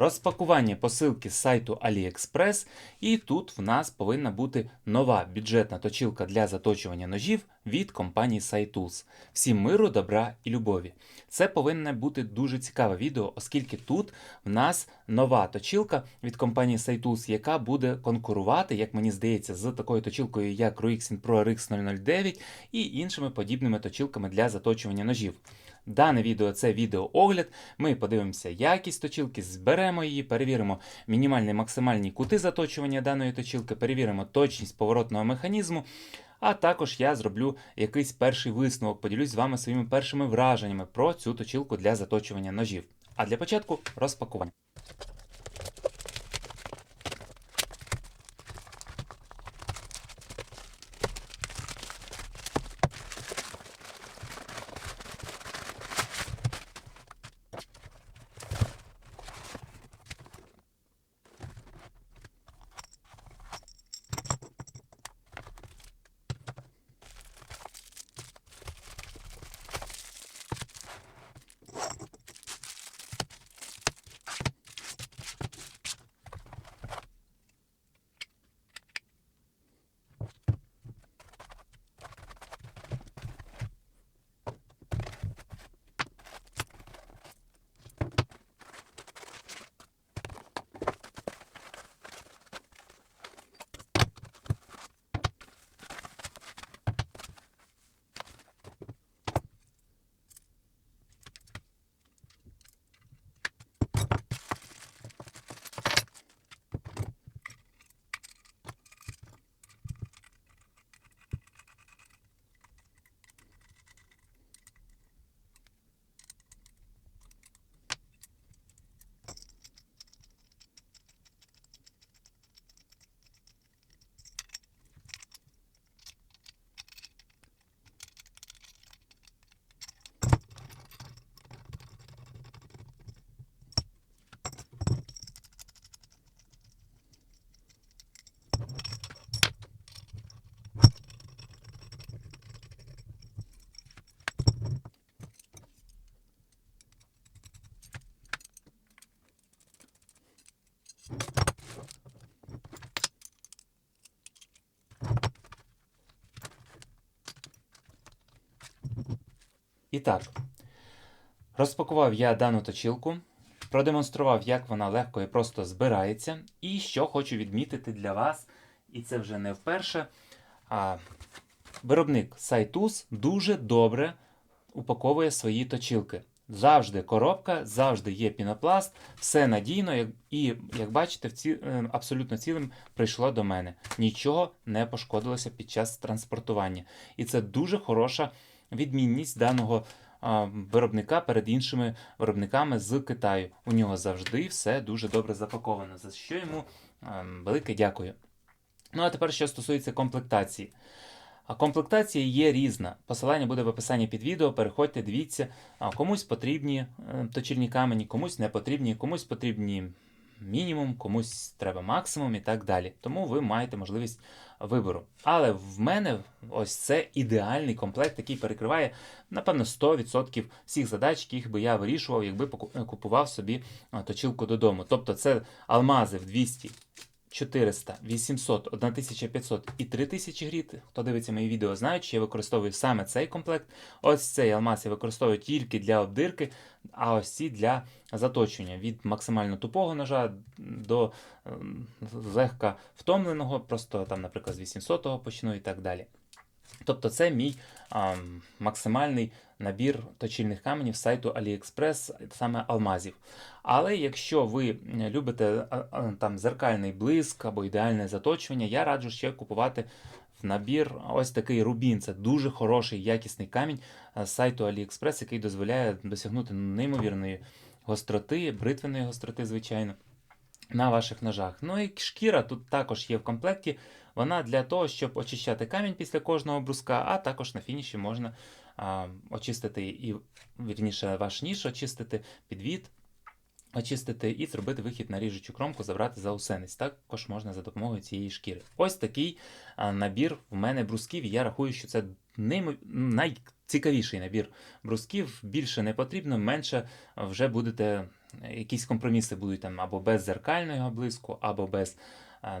розпакування посилки з сайту AliExpress. І тут в нас повинна бути нова бюджетна точилка для заточування ножів від компанії SciTools. Всім миру, добра і любові. Це повинне бути дуже цікаве відео, оскільки тут в нас нова точилка від компанії SciTools, яка буде конкурувати, як мені здається, з такою точилкою, як Ruixin Pro RX 009 і іншими подібними точилками для заточування ножів. Дане відео це відеоогляд. Ми подивимося якість точилки, зберемо її, перевіримо мінімальні максимальні кути заточування даної точилки, перевіримо точність поворотного механізму. А також я зроблю якийсь перший висновок, поділюсь з вами своїми першими враженнями про цю точилку для заточування ножів. А для початку розпакування. І так, розпакував я дану точилку, продемонстрував, як вона легко і просто збирається. І що хочу відмітити для вас, і це вже не вперше. А виробник Saitus дуже добре упаковує свої точилки. Завжди коробка, завжди є пінопласт, все надійно, і, як бачите, в ці, е, абсолютно цілим прийшло до мене. Нічого не пошкодилося під час транспортування. І це дуже хороша відмінність даного виробника перед іншими виробниками з Китаю. У нього завжди все дуже добре запаковано, за що йому велике дякую. Ну а тепер, що стосується комплектації. А комплектація є різна. Посилання буде в описанні під відео. Переходьте, дивіться. Комусь потрібні е, точильні камені, комусь не потрібні, комусь потрібні мінімум, комусь треба максимум і так далі. Тому ви маєте можливість вибору. Але в мене ось це ідеальний комплект, який перекриває, напевно, 100% всіх задач, яких би я вирішував, якби купував собі точилку додому. Тобто це алмази в 200. 400, 800, 1500 і 3000 гріт. Хто дивиться мої відео, знають, що я використовую саме цей комплект. Ось цей алмаз я використовую тільки для обдирки, а ось ці для заточення від максимально тупого ножа до ем, легка втомленого, просто там, наприклад, з 800-го почну і так далі. Тобто це мій ам, максимальний набір точильних каменів сайту AliExpress, саме алмазів. Але якщо ви любите а, а, там зеркальний блиск або ідеальне заточування, я раджу ще купувати в набір ось такий рубін. Це дуже хороший якісний камінь а, з сайту AliExpress, який дозволяє досягнути неймовірної гостроти, бритвеної гостроти, звичайно. На ваших ножах. Ну і шкіра тут також є в комплекті. Вона для того, щоб очищати камінь після кожного бруска, а також на фініші можна а, очистити і вірніше ваш ніж, очистити підвід, очистити і зробити вихід на ріжучу кромку, забрати заусенець. Також можна за допомогою цієї шкіри. Ось такий набір в мене брусків. Я рахую, що це неймо... найцікавіший набір брусків. Більше не потрібно, менше вже будете якісь компроміси будуть там або без зеркального блиску, або без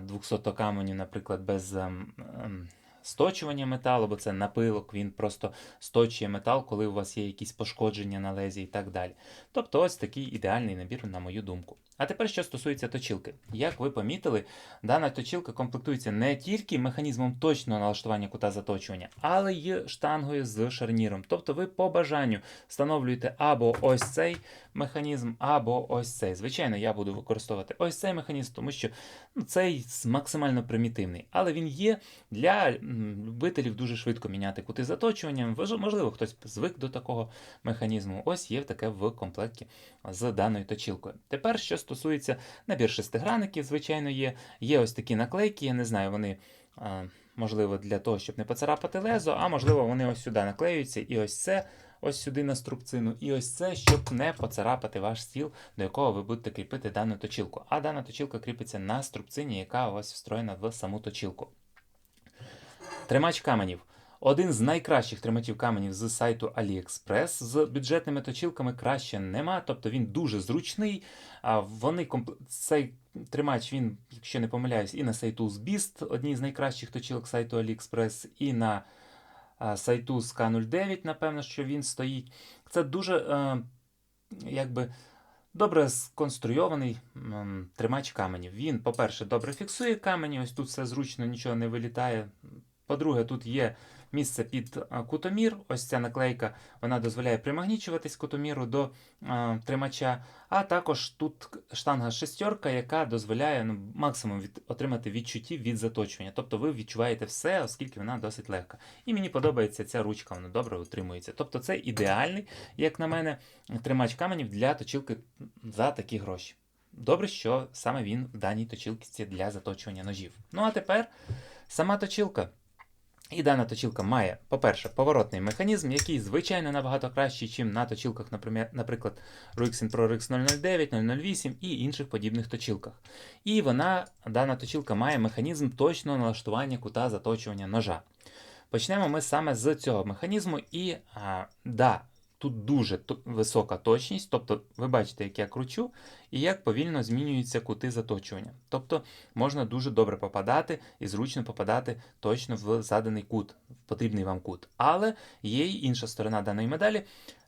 200 каменю, наприклад, без ем, ем, сточування металу, бо це напилок, він просто сточує метал, коли у вас є якісь пошкодження на лезі і так далі. Тобто ось такий ідеальний набір, на мою думку. А тепер, що стосується точилки. Як ви помітили, дана точилка комплектується не тільки механізмом точного налаштування кута заточування, але й штангою з шарніром. Тобто ви по бажанню встановлюєте або ось цей механізм, або ось цей. Звичайно, я буду використовувати ось цей механізм, тому що ну, цей максимально примітивний. Але він є для любителів дуже швидко міняти кути заточування. Можливо, хтось звик до такого механізму. Ось є таке в комплекті з даною точилкою. Тепер, що стосується набір шестигранників, звичайно, є. Є ось такі наклейки, я не знаю, вони. Можливо, для того, щоб не поцарапати лезо, а можливо, вони ось сюди наклеюються, і ось це, ось сюди на струбцину, і ось це, щоб не поцарапати ваш стіл, до якого ви будете кріпити дану точилку. А дана точилка кріпиться на струбцині, яка у вас встроєна в саму точилку. Тримач каменів. Один з найкращих тримачів каменів з сайту AliExpress. З бюджетними точилками краще нема, тобто він дуже зручний. А вони. Цей тримач, він, якщо не помиляюсь, і на сайту Beast, одній з найкращих точилок сайту AliExpress, і на а, сайту K09, напевно, що він стоїть. Це дуже е, якби. Добре сконструйований е, тримач каменів. Він, по-перше, добре фіксує камені, ось тут все зручно, нічого не вилітає. По-друге, тут є місце під кутомір. Ось ця наклейка вона дозволяє примагнічуватись кутоміру до а, тримача. А також тут штанга шестерка, яка дозволяє ну, максимум від, отримати відчуттів від заточування. Тобто ви відчуваєте все, оскільки вона досить легка. І мені подобається ця ручка, вона добре утримується. Тобто це ідеальний, як на мене, тримач каменів для точилки за такі гроші. Добре, що саме він в даній точилці для заточування ножів. Ну а тепер сама точилка. І дана точилка має, по-перше, поворотний механізм, який, звичайно, набагато кращий, ніж на точилках, наприклад, Ruixin Pro RX 009, 008 і інших подібних точилках. І вона, дана точилка, має механізм точного налаштування кута заточування ножа. Почнемо ми саме з цього механізму, і а, да, тут дуже висока точність, тобто ви бачите, як я кручу, і як повільно змінюються кути заточування. Тобто можна дуже добре попадати і зручно попадати точно в заданий кут, в потрібний вам кут. Але є й інша сторона даної медалі.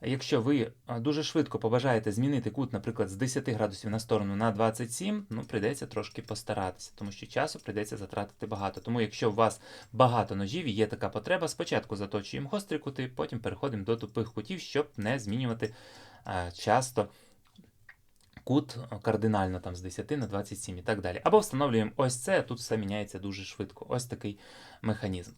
Якщо ви дуже швидко побажаєте змінити кут, наприклад, з 10 градусів на сторону на 27, ну прийдеться трошки постаратися, тому що часу прийдеться затратити багато. Тому якщо у вас багато ножів і є така потреба, спочатку заточуємо гострі кути, потім переходимо до тупих кутів, щоб не змінювати а, часто кут кардинально там з 10 на 27 і так далі. Або встановлюємо ось це, а тут все міняється дуже швидко. Ось такий механізм.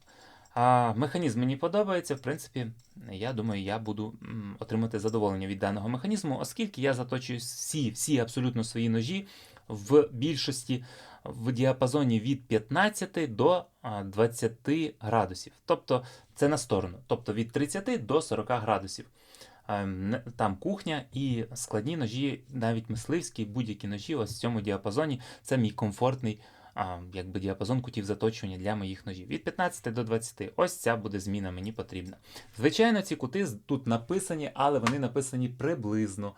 А, механізм мені подобається. В принципі, я думаю, я буду отримати задоволення від даного механізму, оскільки я заточую всі, всі абсолютно свої ножі в більшості в діапазоні від 15 до 20 градусів. Тобто це на сторону, тобто від 30 до 40 градусів. Там кухня і складні ножі, навіть мисливські, будь-які ножі, ось в цьому діапазоні це мій комфортний якби діапазон кутів заточування для моїх ножів. Від 15 до 20. Ось ця буде зміна мені потрібна. Звичайно, ці кути тут написані, але вони написані приблизно.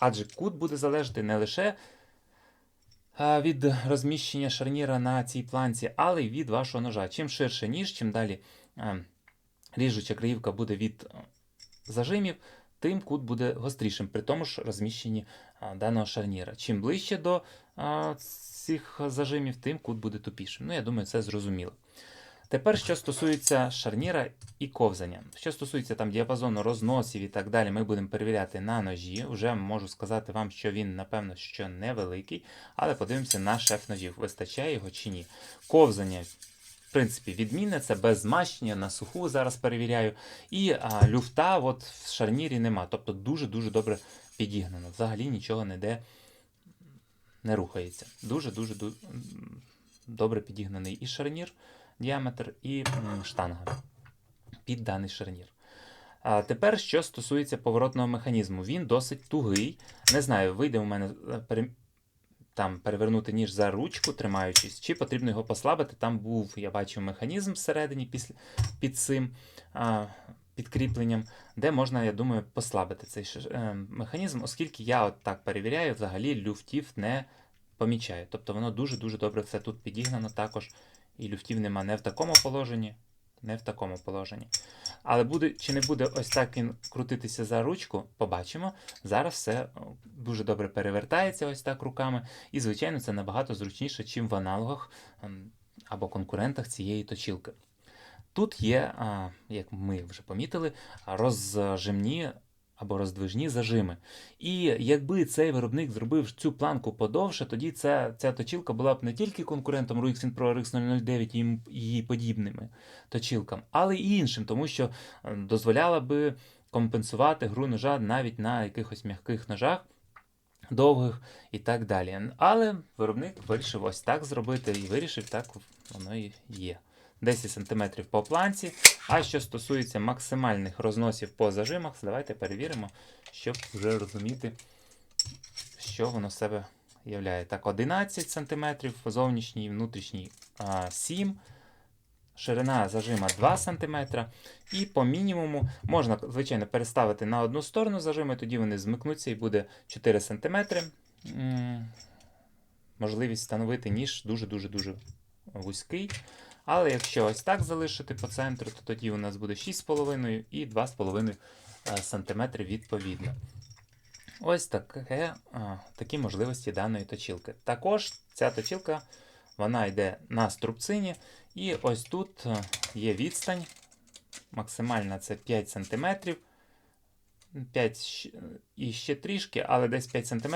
Адже кут буде залежати не лише від розміщення шарніра на цій планці, але й від вашого ножа. Чим ширше ніж, чим далі ріжуча краївка буде від зажимів, тим кут буде гострішим при тому ж розміщенні даного шарніра. Чим ближче до цих зажимів, тим кут буде тупішим. Ну, я думаю, це зрозуміло. Тепер, що стосується шарніра і ковзання. Що стосується там діапазону розносів і так далі, ми будемо перевіряти на ножі. Уже можу сказати вам, що він, напевно, що невеликий, але подивимося на шеф ножів, вистачає його чи ні. Ковзання, в принципі, відмінне, це без змащення, на суху зараз перевіряю. І а, люфта от в шарнірі нема. Тобто дуже-дуже добре підігнано. Взагалі нічого не де не рухається. Дуже-дуже добре підігнаний і шарнір, діаметр, і штанга під даний шарнір. А тепер, що стосується поворотного механізму, він досить тугий. Не знаю, вийде у мене е. Там перевернути ніж за ручку, тримаючись, чи потрібно його послабити. Там був, я бачив, механізм всередині після... під цим. А, підкріпленням, де можна, я думаю, послабити цей е, механізм, оскільки я от так перевіряю, взагалі люфтів не помічаю. Тобто воно дуже-дуже добре все тут підігнано також, і люфтів нема не в такому положенні, не в такому положенні. Але буде чи не буде ось так він крутитися за ручку, побачимо. Зараз все дуже добре перевертається ось так руками. І, звичайно, це набагато зручніше, чим в аналогах ем, або конкурентах цієї точілки. Тут є, як ми вже помітили, розжимні або роздвижні зажими. І якби цей виробник зробив цю планку подовше, тоді ця, ця точілка була б не тільки конкурентом RX Pro RX 009 і її подібними точілкам, але й іншим, тому що е, дозволяла би компенсувати гру ножа навіть на якихось м'яких ножах. Довгих і так далі. Але виробник вирішив ось так зробити і вирішив, так воно і є. 10 см по планці. А що стосується максимальних розносів по зажимах, давайте перевіримо, щоб вже розуміти, що воно себе являє. Так, 11 см, зовнішній і внутрішній 7 Ширина зажима 2 см. І по мінімуму можна, звичайно, переставити на одну сторону зажими, тоді вони змикнуться і буде 4 см. Можливість встановити ніж дуже-дуже-дуже вузький. Але якщо ось так залишити по центру, то тоді у нас буде 6,5 і 2,5 см відповідно. Ось таке, такі можливості даної точілки. Також ця точілка вона йде на струбцині, і ось тут є відстань. Максимальна це 5 см. 5 щ- і ще трішки, але десь 5 см.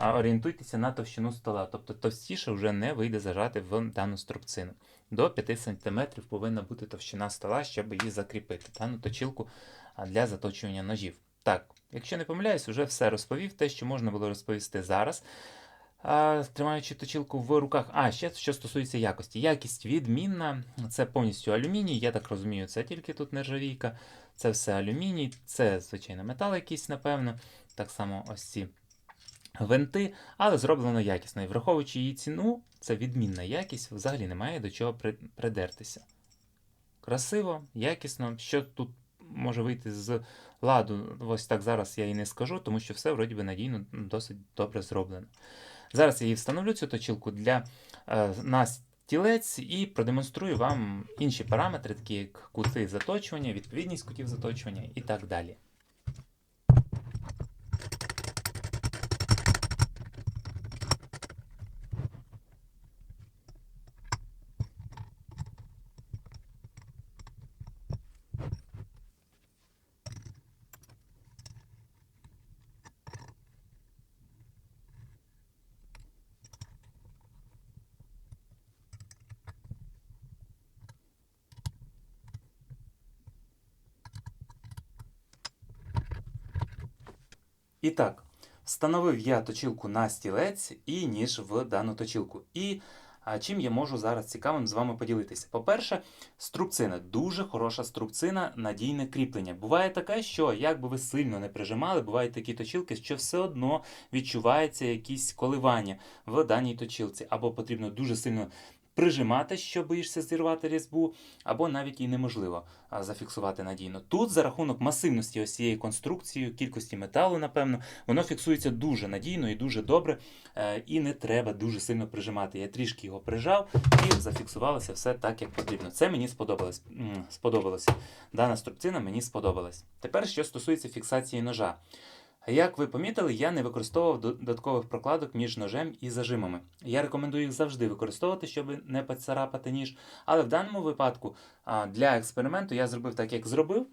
Орієнтуйтеся на товщину стола. Тобто товстіше вже не вийде зажати в дану струбцину. До 5 см повинна бути товщина стола, щоб її закріпити. Дану точилку для заточування ножів. Так, якщо не помиляюсь, вже все розповів, те, що можна було розповісти зараз. Тримаючи точилку в руках. А, ще що стосується якості. Якість відмінна, це повністю алюміній, я так розумію, це тільки тут нержавійка, це все алюміній, це, звичайно, метал якийсь, напевно. Так само ось ці гвинти, але зроблено якісно. І враховуючи її ціну, це відмінна якість, взагалі немає до чого придертися. Красиво, якісно. Що тут може вийти з ладу, ось так зараз я і не скажу, тому що все вроді би надійно досить добре зроблено. Зараз я її встановлю цю точилку для е, на стілець і продемонструю вам інші параметри, такі як кути заточування, відповідність кутів заточування і так далі. І так, встановив я точилку на стілець і ніж в дану точилку. І а, чим я можу зараз цікавим з вами поділитися? По-перше, струбцина дуже хороша струбцина, надійне кріплення. Буває таке, що як би ви сильно не прижимали, бувають такі точилки, що все одно відчувається якісь коливання в даній точилці, або потрібно дуже сильно. Прижимати, що боїшся зірвати різьбу, або навіть і неможливо зафіксувати надійно. Тут за рахунок масивності ось цієї конструкції, кількості металу, напевно, воно фіксується дуже надійно і дуже добре, е, і не треба дуже сильно прижимати. Я трішки його прижав і зафіксувалося все так, як потрібно. Це мені сподобалось. Сподобалося. Дана струбцина мені сподобалась. Тепер, що стосується фіксації ножа. Як ви помітили, я не використовував додаткових прокладок між ножем і зажимами. Я рекомендую їх завжди використовувати, щоб не поцарапати ніж. Але в даному випадку для експерименту я зробив так, як зробив.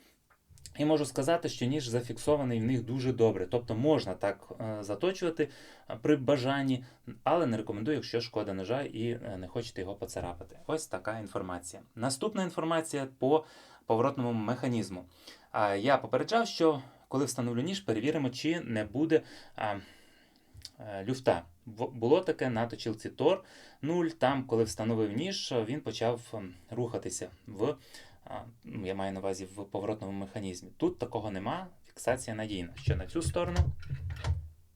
І можу сказати, що ніж зафіксований в них дуже добре. Тобто можна так е, заточувати при бажанні, але не рекомендую, якщо шкода ножа і е, не хочете його поцарапати. Ось така інформація. Наступна інформація по поворотному механізму. Я попереджав, що коли встановлю ніж, перевіримо, чи не буде а, е, люфта. Було таке на точилці Тор 0. Там, коли встановив ніж, він почав ем, рухатися в ну, я маю на увазі в поворотному механізмі. Тут такого нема, фіксація надійна. Що на цю сторону,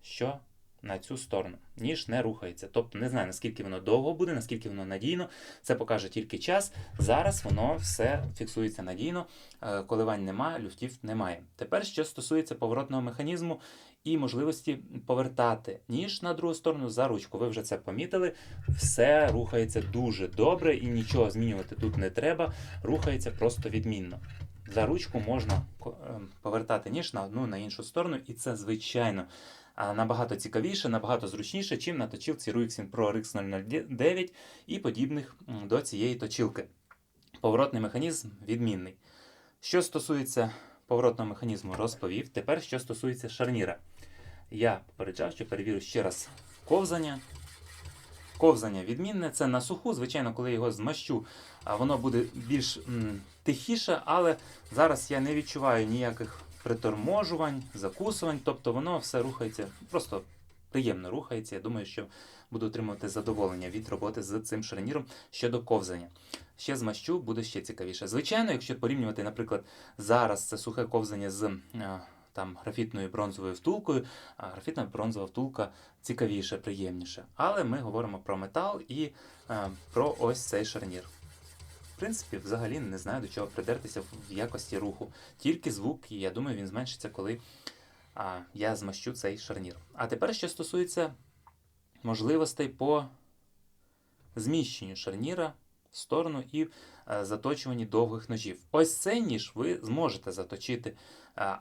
що на цю сторону. Ніж не рухається. Тобто не знаю, наскільки воно довго буде, наскільки воно надійно. Це покаже тільки час. Зараз воно все фіксується надійно, е, коливань немає, люфтів немає. Тепер, що стосується поворотного механізму і можливості повертати ніж на другу сторону за ручку. Ви вже це помітили. Все рухається дуже добре і нічого змінювати тут не треба. Рухається просто відмінно. За ручку можна ем, повертати ніж на одну на іншу сторону, і це звичайно набагато цікавіше, набагато зручніше, чим на точилці Ruixin Pro RX 009 і подібних до цієї точилки. Поворотний механізм відмінний. Що стосується поворотного механізму, розповів. Тепер, що стосується шарніра. Я попереджав, що перевірю ще раз ковзання. Ковзання відмінне, це на суху. Звичайно, коли його змащу, воно буде більш м, тихіше, але зараз я не відчуваю ніяких приторможувань, закусувань, тобто воно все рухається, просто приємно рухається. Я думаю, що буду отримувати задоволення від роботи з цим шарніром щодо ковзання. Ще змащу, буде ще цікавіше. Звичайно, якщо порівнювати, наприклад, зараз це сухе ковзання з е, там, графітною бронзовою втулкою, а графітна бронзова втулка цікавіше, приємніше. Але ми говоримо про метал і е, про ось цей шарнір. В принципі, взагалі не знаю, до чого придертися в якості руху. Тільки звук, і я думаю, він зменшиться, коли а, я змащу цей шарнір. А тепер, що стосується можливостей по зміщенню шарніра в сторону і е, заточуванні довгих ножів. Ось цей ніж ви зможете заточити, е,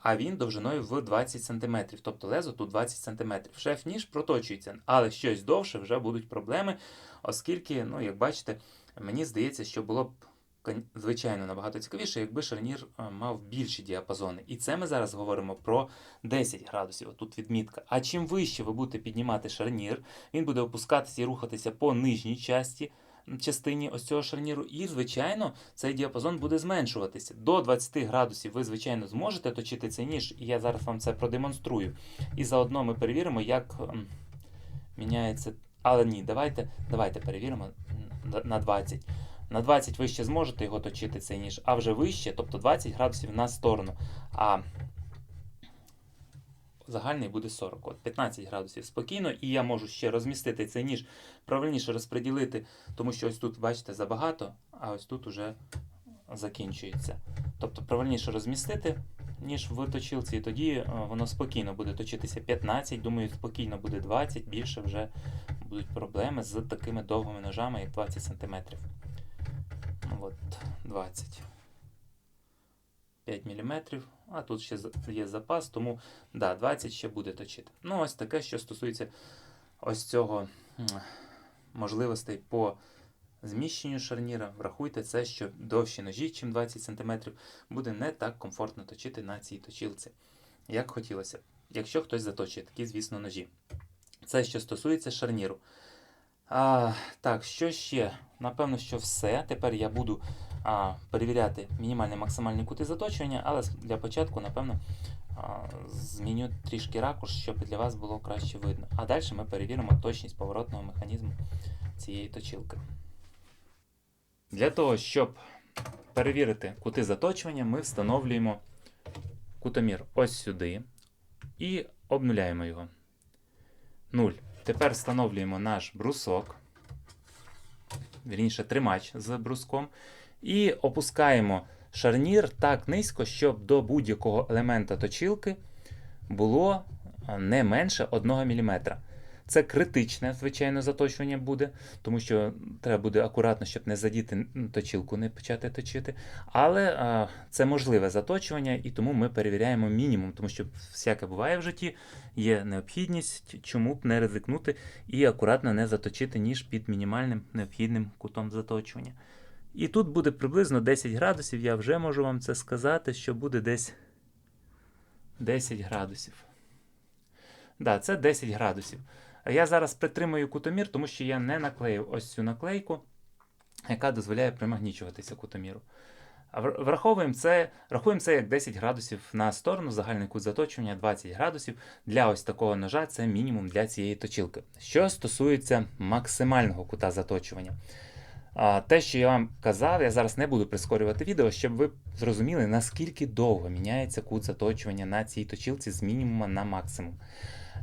а він довжиною в 20 см, тобто лезо тут 20 см. Шеф-ніж проточується, але щось довше вже будуть проблеми, оскільки, ну, як бачите, мені здається, що було б звичайно набагато цікавіше, якби шарнір е, мав більші діапазони. І це ми зараз говоримо про 10 градусів. Тут відмітка. А чим вище ви будете піднімати шарнір, він буде опускатися і рухатися по нижній часті. Частині ось цього шарніру, і, звичайно, цей діапазон буде зменшуватися. До 20 градусів ви, звичайно, зможете точити цей ніж, і я зараз вам це продемонструю. І заодно ми перевіримо, як міняється. Але ні, давайте, давайте перевіримо на 20. На 20 ви ще зможете його точити цей ніж, а вже вище, тобто 20 градусів на сторону. А загальний буде 40. От 15 градусів спокійно, і я можу ще розмістити цей ніж, правильніше розподілити, тому що ось тут, бачите, забагато, а ось тут уже закінчується. Тобто правильніше розмістити, ніж в точилці, і тоді е, воно спокійно буде точитися 15, думаю, спокійно буде 20, більше вже будуть проблеми з такими довгими ножами, як 20 см. От 20. 5 мм, а тут ще є запас, тому да, 20 ще буде точити. Ну, ось таке, що стосується ось цього можливостей по зміщенню шарніра. Врахуйте це, що довші ножі, чим 20 см, буде не так комфортно точити на цій точилці, як хотілося. Якщо хтось заточує такі, звісно, ножі. Це що стосується шарніру. А, так, що ще? Напевно, що все. Тепер я буду а, перевіряти мінімальні максимальні кути заточування, але для початку, напевно, а, зміню трішки ракурс, щоб для вас було краще видно. А далі ми перевіримо точність поворотного механізму цієї точилки. Для того, щоб перевірити кути заточування, ми встановлюємо кутомір ось сюди і обнуляємо його. 0. Тепер встановлюємо наш брусок, вірніше тримач з бруском, і опускаємо шарнір так низько, щоб до будь-якого елемента точилки було не менше 1 мм. Це критичне, звичайно, заточування буде, тому що треба буде акуратно, щоб не задіти м, точилку, не почати точити. Але а, це можливе заточування, і тому ми перевіряємо мінімум, тому що всяке буває в житті, є необхідність, чому б не ризикнути і акуратно не заточити ніж під мінімальним необхідним кутом заточування. І тут буде приблизно 10 градусів, я вже можу вам це сказати, що буде десь 10 градусів. Да, це 10 градусів. Я зараз притримую кутомір, тому що я не наклеїв ось цю наклейку, яка дозволяє примагнічуватися кутоміру. Враховуємо це, рахуємо це як 10 градусів на сторону, загальний кут заточування 20 градусів. Для ось такого ножа це мінімум для цієї точилки. Що стосується максимального кута заточування. Те, що я вам казав, я зараз не буду прискорювати відео, щоб ви зрозуміли, наскільки довго міняється кут заточування на цій точилці з мінімума на максимум.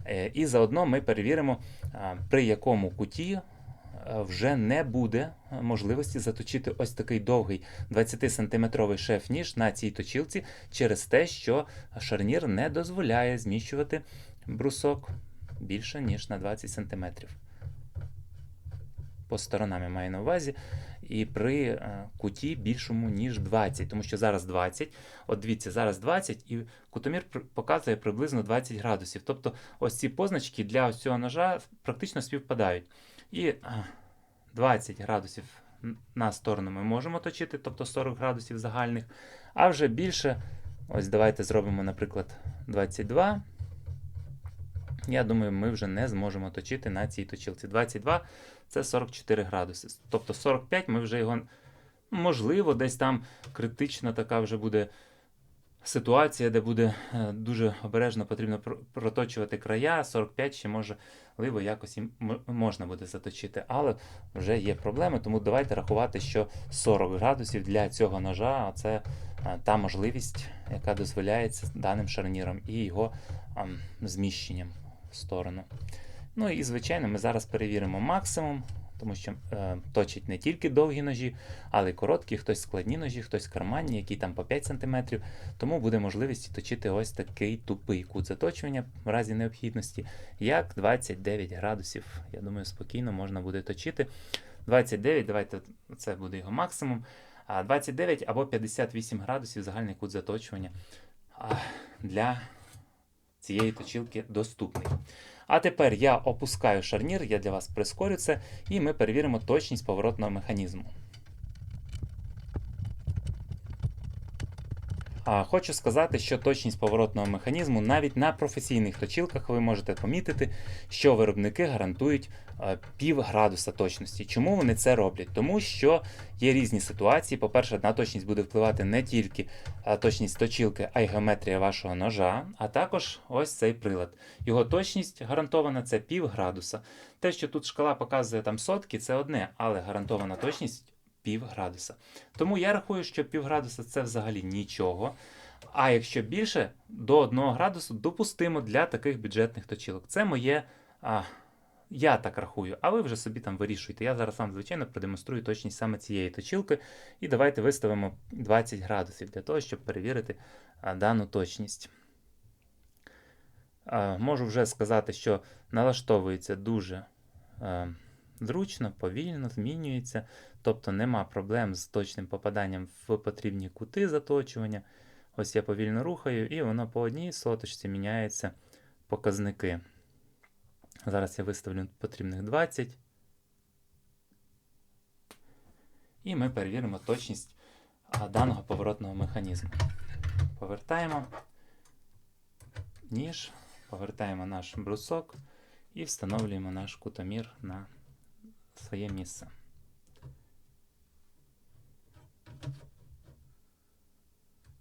Е, І заодно ми перевіримо, при якому куті е, вже не буде е, можливості заточити ось такий довгий 20-сантиметровий шеф-ніж на цій точилці через те, що шарнір не дозволяє зміщувати брусок більше, ніж на 20 см. По сторонам я маю на увазі. І при е, куті більшому, ніж 20, тому що зараз 20. От дивіться, зараз 20, і кутомір показує приблизно 20 градусів. Тобто ось ці позначки для цього ножа практично співпадають. І е, 20 градусів на сторону ми можемо точити, тобто 40 градусів загальних. А вже більше, ось давайте зробимо, наприклад, 22. Я думаю, ми вже не зможемо точити на цій точилці. 22 це 44 градуси. Тобто 45 ми вже його, можливо, десь там критична така вже буде ситуація, де буде е, дуже обережно потрібно проточувати края. 45 ще можливо якось і можна буде заточити, але вже є проблеми, тому давайте рахувати, що 40 градусів для цього ножа це е, та можливість, яка дозволяється даним шарніром і його зміщенням в сторону. Ну і звичайно, ми зараз перевіримо максимум, тому що е, точить не тільки довгі ножі, але й короткі, хтось складні ножі, хтось карманні, які там по 5 см. Тому буде можливість точити ось такий тупий кут заточування в разі необхідності, як 29 градусів. Я думаю, спокійно можна буде точити. 29, давайте це буде його максимум. А 29 або 58 градусів загальний кут заточування для цієї точилки доступний. А тепер я опускаю шарнір, я для вас прискорю це, і ми перевіримо точність поворотного механізму. Хочу сказати, що точність поворотного механізму навіть на професійних точилках ви можете помітити, що виробники гарантують е, пів градуса точності. Чому вони це роблять? Тому що є різні ситуації. По-перше, на точність буде впливати не тільки е, точність точилки, а й геометрія вашого ножа, а також ось цей прилад. Його точність гарантована це пів градуса. Те, що тут шкала показує там сотки, це одне, але гарантована точність пів градуса. Тому я рахую, що пів градуса це взагалі нічого. А якщо більше, до 1 градусу допустимо для таких бюджетних точилок. Це моє. А, я так рахую, а ви вже собі там вирішуйте. Я зараз вам, звичайно, продемонструю точність саме цієї точилки. І давайте виставимо 20 градусів для того, щоб перевірити а, дану точність. А, можу вже сказати, що налаштовується дуже е, зручно, повільно, змінюється. Тобто нема проблем з точним попаданням в потрібні кути заточування. Ось я повільно рухаю, і воно по одній соточці міняється показники. Зараз я виставлю потрібних 20. І ми перевіримо точність даного поворотного механізму. Повертаємо ніж, повертаємо наш брусок і встановлюємо наш кутомір на своє місце.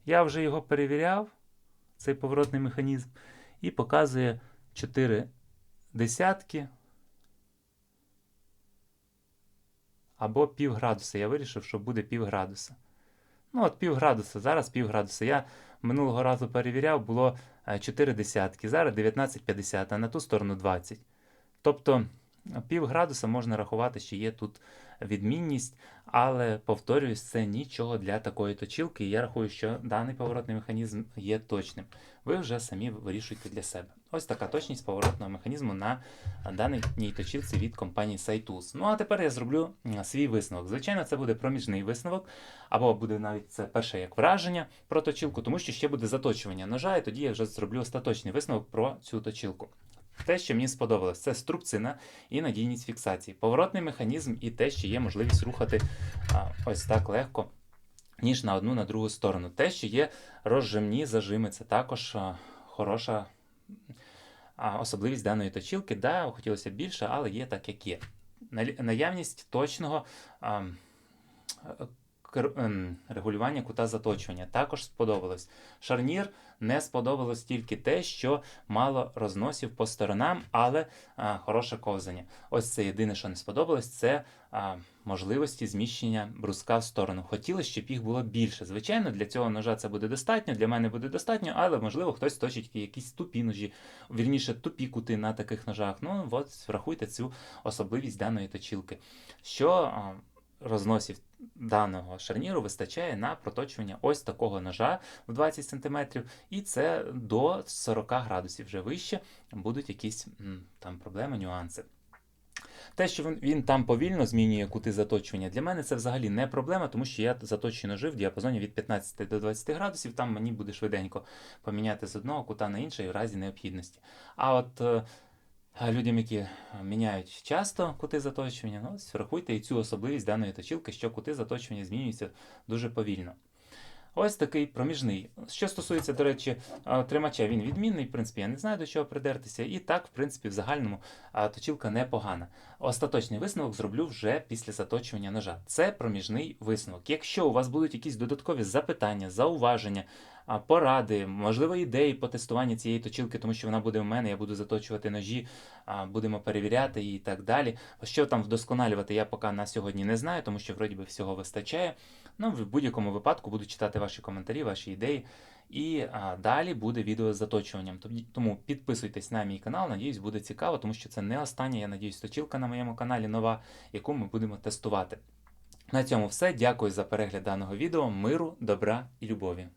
Я вже його перевіряв, цей поворотний механізм, і показує 4 десятки або пів градуса. Я вирішив, що буде пів градуса. Ну, от пів градуса, зараз пів градуса. Я минулого разу перевіряв, було 4 десятки, зараз 19,50, а на ту сторону 20. Тобто пів градуса можна рахувати, що є тут відмінність, але повторююсь, це нічого для такої точилки. І я рахую, що даний поворотний механізм є точним. Ви вже самі вирішуйте для себе. Ось така точність поворотного механізму на даній точилці від компанії Saitus. Ну а тепер я зроблю свій висновок. Звичайно, це буде проміжний висновок, або буде навіть це перше як враження про точилку, тому що ще буде заточування ножа, і тоді я вже зроблю остаточний висновок про цю точилку. Те, що мені сподобалось, це струбцина і надійність фіксації, поворотний механізм і те, що є можливість рухати а, ось так легко, ніж на одну на другу сторону. Те, що є розжимні зажими, це також а, хороша а, особливість даної точилки. Да, хотілося б більше, але є так, як є. Наявність точного а, регулювання кута заточування. Також сподобалось. Шарнір не сподобалось тільки те, що мало розносів по сторонам, але а, хороше ковзання. Ось це єдине, що не сподобалось, це а, можливості зміщення бруска в сторону. Хотілося, щоб їх було більше. Звичайно, для цього ножа це буде достатньо, для мене буде достатньо, але можливо хтось точить якісь тупі ножі, вірніше тупі кути на таких ножах. Ну от врахуйте цю особливість даної точілки. Що а, розносів даного шарніру вистачає на проточування ось такого ножа в 20 см, і це до 40 градусів вже вище будуть якісь там проблеми, нюанси. Те, що він, він там повільно змінює кути заточування, для мене це взагалі не проблема, тому що я заточую ножи в діапазоні від 15 до 20 градусів, там мені буде швиденько поміняти з одного кута на інший в разі необхідності. А от е, людям, які е, міняють часто кути заточування, ну, врахуйте і цю особливість даної точілки, що кути заточування змінюються дуже повільно. Ось такий проміжний. Що стосується, до речі, тримача, він відмінний, в принципі, я не знаю до чого придертися. І так, в принципі, в загальному а, точілка непогана. Остаточний висновок зроблю вже після заточування ножа. Це проміжний висновок. Якщо у вас будуть якісь додаткові запитання, зауваження, поради, можливо, ідеї по тестуванню цієї точілки, тому що вона буде в мене, я буду заточувати ножі, будемо перевіряти і так далі. Що там вдосконалювати, я поки на сьогодні не знаю, тому що вроді би всього вистачає. Ну, в будь-якому випадку буду читати ваші коментарі, ваші ідеї. І а, далі буде відео з заточуванням. Тому підписуйтесь на мій канал, надіюсь, буде цікаво, тому що це не остання, я надіюсь, точилка на моєму каналі нова, яку ми будемо тестувати. На цьому все. Дякую за перегляд даного відео. Миру, добра і любові.